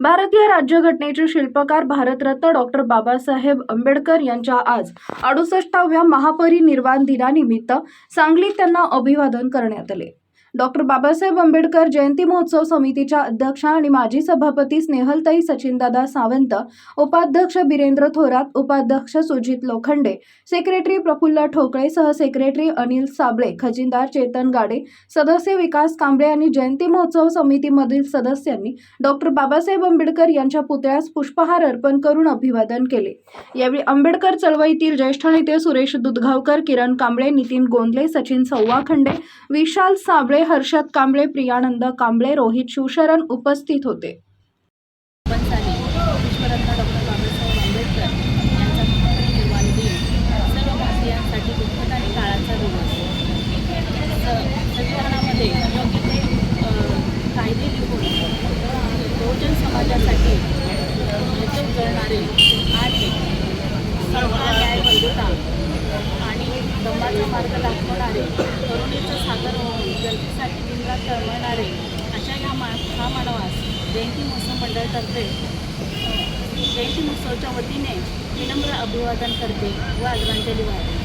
भारतीय राज्यघटनेचे शिल्पकार भारतरत्न डॉक्टर बाबासाहेब आंबेडकर यांच्या आज अडुसष्टाव्या महापरिनिर्वाण दिनानिमित्त सांगलीत त्यांना अभिवादन करण्यात आले. डॉक्टर बाबासाहेब आंबेडकर जयंती महोत्सव समितीच्या अध्यक्षा आणि माजी सभापती स्नेहलताई सचिनदादा सावंत उपाध्यक्ष बिरेंद्र थोरात उपाध्यक्ष सुजित लोखंडे सेक्रेटरी प्रफुल्ल ठोकळे सहसेक्रेटरी अनिल साबळे खजिनदार चेतन गाडे सदस्य विकास कांबळे आणि जयंती महोत्सव समितीमधील सदस्यांनी डॉक्टर बाबासाहेब आंबेडकर यांच्या पुतळ्यास पुष्पहार अर्पण करून अभिवादन केले. यावेळी आंबेडकर चळवळीतील ज्येष्ठ नेते सुरेश दुधगावकर किरण कांबळे नितीन गोंदले सचिन सव्वाखंडे विशाल साबळे हर्षद कांबळे प्रियानंद कांबळे रोहित शिवशरण उपस्थित होते. आणि समाजासाठी आणि आणि दंबाचा मार्ग दाखवणारे तरुणीचं सागर होऊन तळमळणारे अशा या मा हा मानवास जयंती महोत्सव मंडळातर्फे जयंती महोत्सवच्या वतीने विनम्र अभिवादन करते व आदरांजली वाहते.